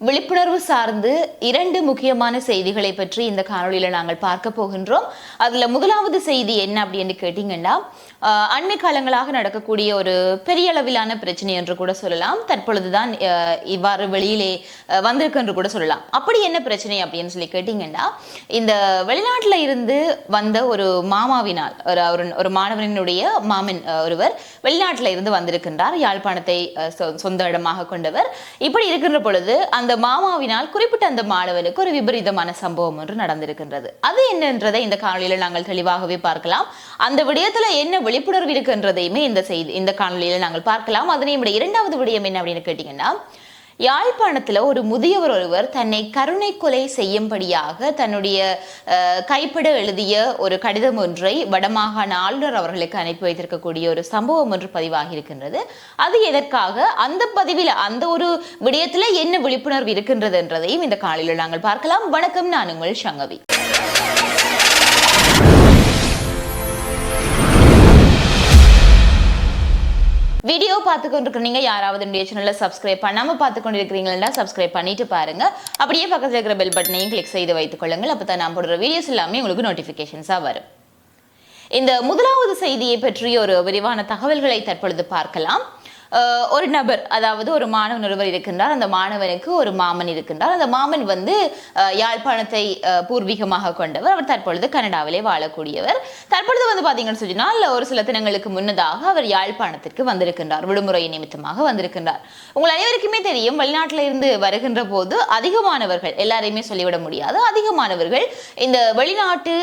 விழிப்புணர்வு சார்ந்து இரண்டு முக்கியமான செய்திகளை பற்றி இந்த காணொலியில் நாங்கள் பார்க்க போகின்றோம். அதுல முதலாவது செய்தி என்ன அப்படின்னு கேட்டிங்கன்னா ஆஹ், அண்மை காலங்களாக நடக்கக்கூடிய ஒரு பெரிய அளவிலான பிரச்சனை என்று கூட சொல்லலாம். தற்பொழுதுதான் இவ்வாறு வெளியிலே வந்திருக்கு என்று கூட சொல்லலாம். அப்படி என்ன பிரச்சனை அப்படின்னு சொல்லி கேட்டிங்கன்னா இந்த வெளிநாட்டுல இருந்து வந்த ஒரு மாமாவினால் ஒரு ஒரு- ஒரு மாணவனினுடைய மாமன் ஒருவர் வெளிநாட்டில் இருந்து வந்திருக்கின்றார். யாழ்ப்பாணத்தை சொ- சொந்த இடமாக கொண்டவர். இப்படி இருக்கின்ற பொழுது அந்த மாமாவினால் குறிப்பிட்ட அந்த மாணவனுக்கு ஒரு விபரீதமான சம்பவம் ஒன்று நடந்திருக்கின்றது. அது என்னன்றதை இந்த காணொலியில நாங்கள் தெளிவாகவே பார்க்கலாம். அந்த விடயத்துல என்ன விழிப்புணர்வு இருக்கின்றதையுமே இந்த செய்தி இந்த காணொலியில நாங்கள் பார்க்கலாம். அதனை விட இரண்டாவது விடயம் என்ன அப்படின்னு கேட்டீங்கன்னா யாழ்ப்பாணத்தில் ஒரு முதியவர் ஒருவர் தன்னை கருணை கொலை செய்யும்படியாக தன்னுடைய கைப்பட எழுதிய ஒரு கடிதம் ஒன்றை வடமாகாண ஆளுநர் அவர்களுக்கு அனுப்பி வைத்திருக்கக்கூடிய ஒரு சம்பவம் ஒன்று பதிவாகி இருக்கின்றது அது எதற்காக? அந்த பதிவில் அந்த ஒரு விடயத்தில் என்ன விழிப்புணர்வு இருக்கின்றது என்றதையும் இந்த காலையில் நாங்கள் பார்க்கலாம். வணக்கம் நான் உங்கள் சங்கவி. வீடியோ பார்த்து கொண்டிருக்கிறீங்க யாராவது என்னுடைய சேனலை சப்ஸ்கிரைப் பண்ணாமல் பார்த்து கொண்டிருக்கிறீங்களா சப்ஸ்கிரைப் பண்ணிட்டு பாருங்க. அப்படியே பக்கத்தில் இருக்கிற பெல் பட்டனையும் கிளிக் செய்து வைத்துக் கொள்ளுங்கள். அப்பதான் நான் போடுற வீடியோஸ் எல்லாமே உங்களுக்கு நோட்டிஃபிகேஷன்ஸாக வரும். இந்த முதலாவது செய்தியை பற்றி ஒரு விரிவான தகவல்களை தற்பொழுது பார்க்கலாம். ஒரு நபர் அதாவது ஒரு மாணவன் ஒருவர் இருக்கின்றார். அந்த மாணவனுக்கு ஒரு மாமன் இருக்கின்றார். அந்த மாமன் வந்து யாழ்ப்பாணத்தை பூர்வீகமாக கொண்டவர். அவர் தற்பொழுது கனடாவிலே வாழக்கூடியவர். தற்பொழுது வந்து பார்த்தீங்கன்னு சொன்னால் ஒரு சில தினங்களுக்கு முன்னதாக அவர் யாழ்ப்பாணத்திற்கு வந்திருக்கின்றார். விடுமுறை நிமித்தமாக வந்திருக்கின்றார். உங்கள் அனைவருக்குமே தெரியும் வெளிநாட்டில இருந்து வருகின்ற போது அதிகமானவர்கள் எல்லாரையுமே சொல்லிவிட முடியாது. அதிகமானவர்கள் இந்த வெளிநாட்டு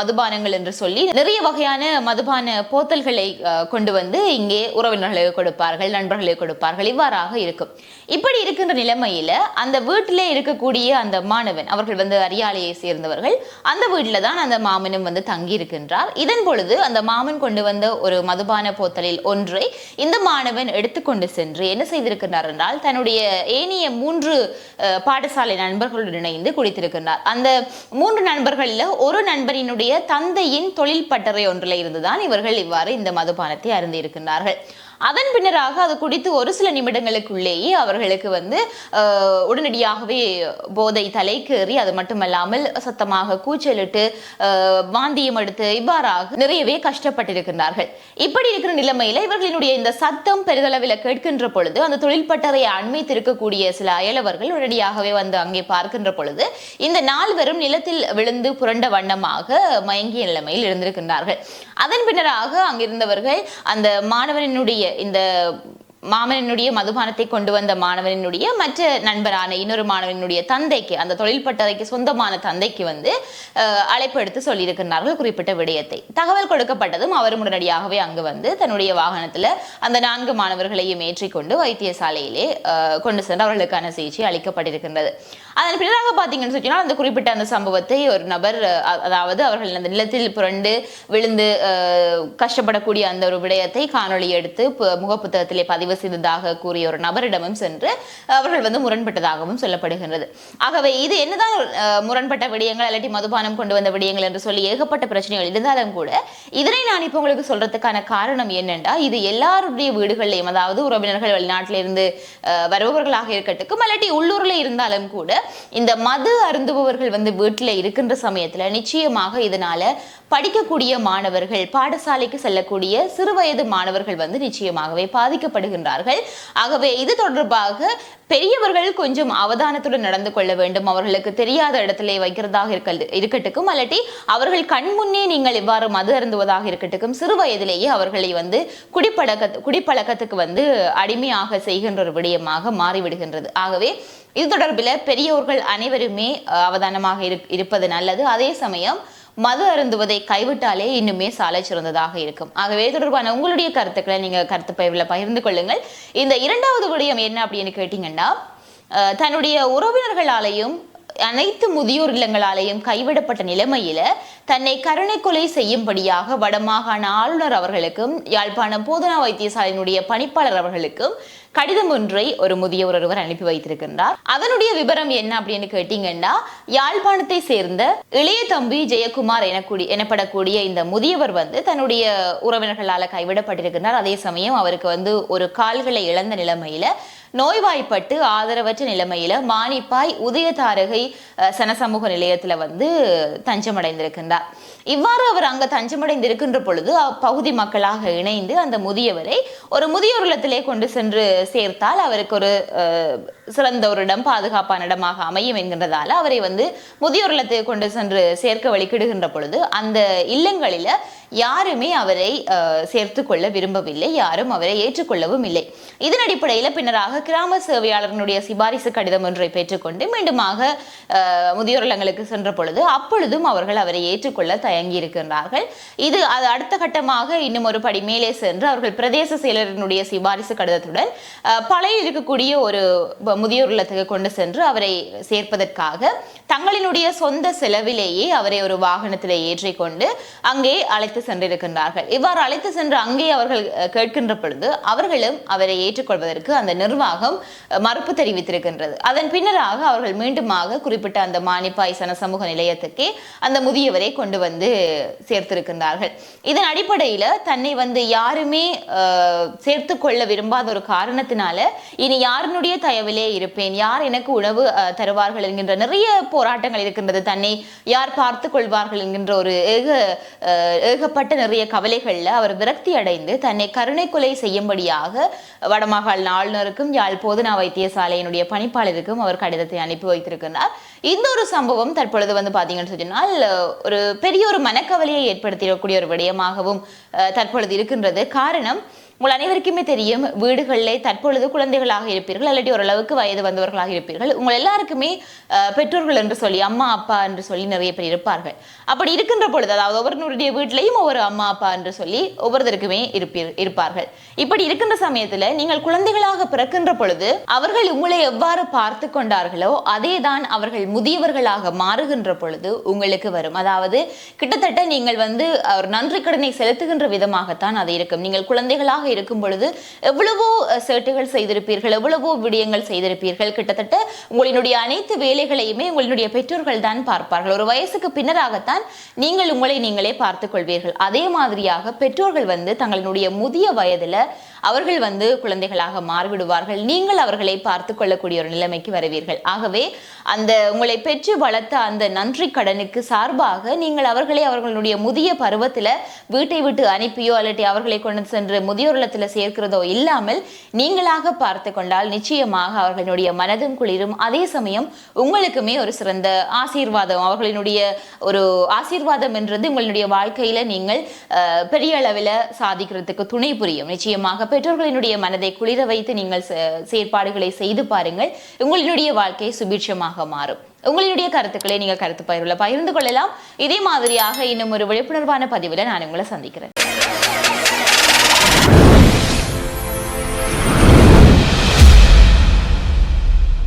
மதுபானங்கள் என்று சொல்லி நிறைய வகையான மதுபான போத்தல்களை கொண்டு வந்து இங்கே உறவினர்களுக்கு கொடுப்பார்கள். நண்பர்களை கொடுப்பார்கள். இவ்வாறாக இருக்கும். இப்படி இருக்கின்ற நிலைமையில அந்த வீட்டிலே இருக்கக்கூடிய அந்த மாணவன் அவர்கள் வந்து அரியாலையை சேர்ந்தவர்கள் அந்த வீட்டில தான் அந்த மாமனும் வந்து தங்கி இருக்கின்றார் இதன் பொழுது அந்த மாமன் கொண்டு வந்த ஒரு மதுபான போத்தலில் ஒன்றை இந்த மாணவன் எடுத்துக்கொண்டு சென்று என்ன செய்திருக்கின்றார் என்றால் தன்னுடைய ஏனைய மூன்று பாடசாலை நண்பர்களுடன் இணைந்து குடித்திருக்கின்றார். அந்த மூன்று நண்பர்களில் ஒரு நண்பரினுடைய தந்தையின் தொழில் பட்டறை ஒன்றில் இருந்துதான் இவர்கள் இவ்வாறு இந்த மதுபானத்தை அருந்திருக்கின்றார்கள் அதன் பின்னராக அது குடித்து ஒரு சில நிமிடங்களுக்குள்ளேயே அவர்களுக்கு வந்து உடனடியாகவே போதை தலைக்கேறி அது மட்டுமல்லாமல் சத்தமாக கூச்சலிட்டு வாந்தியம் எடுத்து இவ்வாறாக நிறையவே கஷ்டப்பட்டிருக்கின்றார்கள். இப்படி இருக்கிற நிலைமையில இவர்களினுடைய இந்த சத்தம் பெரிதளவில் கேட்கின்ற பொழுது அந்த தொழில் பட்டறையை அண்மைத்திருக்கக்கூடிய சில அயலவர்கள் உடனடியாகவே வந்து அங்கே பார்க்கின்ற பொழுது இந்த நால்வரும் நிலத்தில் விழுந்து புரண்ட வண்ணமாக மயங்கிய நிலைமையில் இருந்திருக்கின்றார்கள். அதன் பின்னராக அங்கிருந்தவர்கள் அந்த மாணவனினுடைய இந்த மாமனினுடைய மதுபானத்தை கொண்டு வந்த மாணவனினுடைய மற்ற நண்பரான இன்னொரு மாணவனுடைய தந்தைக்கு அந்த தொழில் பட்டறைக்கு சொந்தமான தந்தைக்கு வந்து அழைப்பு எடுத்து சொல்லியிருக்கிறார்கள் குறிப்பிட்ட விடயத்தை. தகவல் கொடுக்கப்பட்டதும் அவரும் உடனடியாகவே அங்கு வந்து தன்னுடைய வாகனத்துல அந்த நான்கு மாணவர்களையும் ஏற்றிக்கொண்டு வைத்தியசாலையிலே கொண்டு சென்று அவர்களுக்கான சிகிச்சை அளிக்கப்பட்டிருக்கின்றது. அதன் பின்னராக பார்த்தீங்கன்னு சொன்னால் அந்த குறிப்பிட்ட அந்த சம்பவத்தை ஒரு நபர் அதாவது அவர்கள் அந்த நிலத்தில் புரண்டு விழுந்து கஷ்டப்படக்கூடிய அந்த ஒரு விடயத்தை காணொளி எடுத்து முகப்புத்தகத்திலே பதிவு செய்ததாக கூறிய ஒரு நபரிடமும் சென்று அவர்கள் வந்து முரண்பட்டதாகவும் சொல்லப்படுகின்றது. ஆகவே இது என்னதான் முரண்பட்ட விடயங்கள் இல்லாட்டி மதுபானம் கொண்டு வந்த விடயங்கள் என்று சொல்லி ஏகப்பட்ட பிரச்சனைகள் இருந்தாலும் கூட இதனை நான் இப்போ உங்களுக்கு சொல்றதுக்கான காரணம் என்னென்றா இது எல்லாருடைய வீடுகள்லையும் அதாவது உறவினர்கள் வெளிநாட்டிலிருந்து வருபவர்களாக இருக்கட்டும் இல்லாட்டி உள்ளூரில் இருந்தாலும் கூட இந்த மது அருந்துபவர்கள் வந்து வீட்டில் இருக்கின்ற சமயத்தில் நிச்சயமாக இதனால படிக்கக்கூடிய மாணவர்கள் பாடசாலைக்கு செல்லக்கூடிய சிறுவயது மாணவர்கள் வந்து நிச்சயமாகவே பாதிக்கப்படுகின்றார்கள். ஆகவே இது தொடர்பாக பெரியவர்கள் கொஞ்சம் அவதானத்துடன் நடந்து கொள்ள வேண்டும். அவர்களுக்கு தெரியாத இடத்திலே வைக்கிறதாக இருக்க இருக்கட்டுக்கும் அல்லாட்டி அவர்கள் கண் முன்னே நீங்கள் இவ்வாறு மது அருந்துவதாக இருக்கட்டுக்கும் சிறு வயதிலேயே அவர்களை வந்து குடிப்பழக்க குடிப்பழக்கத்துக்கு வந்து அடிமையாக செய்கின்ற ஒரு விடயமாக மாறிவிடுகின்றது. ஆகவே இது தொடர்பில் பெரியோர்கள் அனைவருமே அவதானமாக இரு- இருப்பது நல்லது. அதே சமயம் மது அருந்துவதை கைவிட்டாலே இன்னுமே சாலை சிறந்ததாக இருக்கும். ஆகவே தொடர்பான உங்களுடைய கருத்துக்களை நீங்க கருத்து பயிரில் பகிர்ந்து கொள்ளுங்கள். இந்த இரண்டாவது விடயம் என்ன அப்படின்னு கேட்டீங்கன்னா தன்னுடைய உறவினர்களாலையும் அனைத்து முதியோர் இல்லங்களாலேயும் கைவிடப்பட்ட நிலைமையில தன்னை கருணை கொலை செய்யும்படியாக வடமாகாண ஆளுநர் அவர்களுக்கும் யாழ்ப்பாணம் போதனா வைத்தியசாலையினுடைய பணிப்பாளர் அவர்களுக்கும் கடிதம் ஒன்றை ஒரு முதியவர் ஒருவர் அனுப்பி வைத்திருக்கின்றார். அதனுடைய விவரம் என்ன அப்படின்னு கேட்டீங்கன்னா யாழ்ப்பாணத்தை சேர்ந்த இளைய தம்பி ஜெயக்குமார் எனக்கூடிய எனப்படக்கூடிய இந்த முதியவர் வந்து தன்னுடைய உறவினர்களால கைவிடப்பட்டிருக்கின்றார். அதே சமயம் அவருக்கு வந்து ஒரு கால்களை இழந்த நிலைமையில நோய்வாய்ப்பட்டு ஆதரவற்ற நிலைமையில மானிப்பாய் உதயதாரகை சனசமூக நிலையத்துல வந்து தஞ்சமடைந்திருக்கின்றார். இவ்வாறு அவர் அங்க தஞ்சமடைந்திருக்கின்ற பொழுது அப்பகுதி மக்களாக இணைந்து அந்த முதியவரை ஒரு முதியோர் இல்லத்திலே கொண்டு சென்று சேர்த்தால் அவருக்கு ஒரு அஹ், சிறந்த ஒரு இடம் பாதுகாப்பான இடமாக அமையும் என்கின்றதால அவரை வந்து முதியோர் இல்லத்துக்கு கொண்டு சென்று சேர்க்க வழிக்கிடுகின்ற பொழுது அந்த இல்லங்களில யாருமே அவரை அஹ், சேர்த்து கொள்ள விரும்பவில்லை. யாரும் அவரை ஏற்றுக்கொள்ளவும் இல்லை. இதன் அடிப்படையில் பின்னராக கிராம சேவையாளர்களுடைய சிபாரிசு கடிதம் ஒன்றை பெற்றுக்கொண்டு மீண்டுமாக அஹ், முதியோர் இல்லங்களுக்கு சென்ற பொழுது அப்பொழுதும் அவர்கள் அவரை ஏற்றுக்கொள்ள தயங்கி இருக்கின்றார்கள் இது அது அடுத்த கட்டமாக இன்னும் ஒரு படி மேலே சென்று அவர்கள் பிரதேச செயலரினுடைய சிபாரிசு கடிதத்துடன் பழைய இருக்கக்கூடிய ஒரு முதியோர் இல்லத்துக்கு கொண்டு சென்று அவரை சேர்ப்பதற்காக தங்களினுடைய சொந்த செலவிலேயே அவரை ஒரு வாகனத்தில் ஏற்றிக்கொண்டு அங்கே அழைத்து சென்றிருக்கின்றார்கள். இவ்வாறு அழைத்து சென்று அங்கே அவர்கள் கேட்கின்ற பொழுது அவர்களும் அவரை ஏற்றுக்கொள்வதற்கு அந்த நிர்வாகம் மறுப்பு தெரிவித்திருக்கின்றது. அதன் பின்னராக அவர்கள் மீண்டுமாக குறிப்பிட்ட அந்த மானிப்பாய் சன சமூக நிலையத்துக்கே அந்த முதியவரை கொண்டு வந்து சேர்த்திருக்கின்றார்கள். இதன் அடிப்படையில் தன்னை வந்து யாருமே சேர்த்து கொள்ள விரும்பாத ஒரு காரணத்தினால இனி யாரினுடைய தயவிலே இருப்பேன். யார் எனக்கு உணவு தருவார்கள் என்கின்ற நிறைய போராட்டங்கள் இருக்கின்றது தன்னை யார் பார்த்து கொள்வார்கள் என்கின்ற ஒரு ஏக ஏகப்பட்ட நிறைய கவலைகளில் அவர் விரக்தி அடைந்து தன்னை கருணை கொலை செய்யும்படியாக வடமாகாள் ஆளுநருக்கும் யாழ் போதனா வைத்தியசாலையினுடைய பணிப்பாளருக்கும் அவர் கடிதத்தை அனுப்பி வைத்திருக்கிறார் இந்த ஒரு சம்பவம் தற்பொழுது வந்து பார்த்தீங்கன்னு சொன்னால் ஒரு பெரிய ஒரு மனக்கவலையை ஏற்படுத்திடக்கூடிய ஒரு விடயமாகவும் தற்பொழுது இருக்கின்றது. காரணம் உங்கள் அனைவருக்குமே தெரியும் வீடுகளிலே தற்பொழுது குழந்தைகளாக இருப்பீர்கள் இல்லாட்டி ஓரளவுக்கு வயது வந்தவர்களாக இருப்பீர்கள். உங்கள் எல்லாருக்குமே பெற்றோர்கள் என்று சொல்லி அம்மா அப்பா என்று சொல்லி நிறைய பேர் இருப்பார்கள். அப்படி இருக்கின்ற பொழுது அதாவது ஒவ்வொருடைய வீட்டிலையும் ஒவ்வொரு அம்மா அப்பா என்று சொல்லி ஒவ்வொருத்தருக்குமே இருப்பீர் இருப்பார்கள். இப்படி இருக்கின்ற சமயத்தில் நீங்கள் குழந்தைகளாக பிறக்கின்ற பொழுது அவர்கள் உங்களை எவ்வாறு பார்த்து கொண்டார்களோ அதே தான் அவர்கள் முதியவர்களாக மாறுகின்ற பொழுது உங்களுக்கு வரும். அதாவது கிட்டத்தட்ட நீங்கள் வந்து ஒரு நன்றி கடனை செலுத்துகின்ற விதமாகத்தான் அது இருக்கும். நீங்கள் குழந்தைகளாக இருக்கும் பொழுது எவ்வளவோ சேட்டுகள் செய்திருப்பீர்கள் எவ்வளவோ விடயங்கள் செய்திருப்பீர்கள். கிட்டத்தட்ட உங்களினுடைய அனைத்து வேலைகளையுமே உங்களுடைய பெற்றோர்கள் தான் பார்ப்பார்கள். ஒரு வயசுக்கு பின்னராகத்தான் நீங்கள் உங்களை நீங்களே பார்த்துக் கொள்வீர்கள். அதே மாதிரியாக பெற்றோர்கள் வந்து தங்களுடைய முதிய வயதில் அவர்கள் வந்து குழந்தைகளாக மாறிவிடுவார்கள். நீங்கள் அவர்களை பார்த்து கொள்ளக்கூடிய ஒரு நிலைமைக்கு வருவீர்கள். ஆகவே அந்த உங்களை பெற்று வளர்த்த அந்த நன்றி கடனுக்கு சார்பாக நீங்கள் அவர்களை அவர்களுடைய முதிய பருவத்தில் வீட்டை விட்டு அனுப்பியோ அல்லட்டி அவர்களை கொண்டு சென்று முதியோர் இல்லத்துல சேர்க்கிறதோ இல்லாமல் நீங்களாக பார்த்து கொண்டால் நிச்சயமாக அவர்களுடைய மனதும் குளிரும். அதே சமயம் உங்களுக்குமே ஒரு சிறந்த ஆசீர்வாதம் அவர்களினுடைய ஒரு ஆசீர்வாதம் என்றது உங்களுடைய வாழ்க்கையில் நீங்கள் பெரிய அளவில் சாதிக்கிறதுக்கு துணை புரியும். நிச்சயமாக பெற்றோர்களினுடைய மனதை குளிர வைத்து நீங்கள் செயற்பாடுகளை செய்து பாருங்கள். உங்களினுடைய வாழ்க்கை சுபீட்சமாக மாறும். உங்களுடைய கருத்துக்களை நீங்கள் கருத்து பகிர்வுல பகிர்ந்து கொள்ளலாம். இதே மாதிரியாக இன்னும் ஒரு விழிப்புணர்வான பதிவில் நான் உங்களை சந்திக்கிறேன்.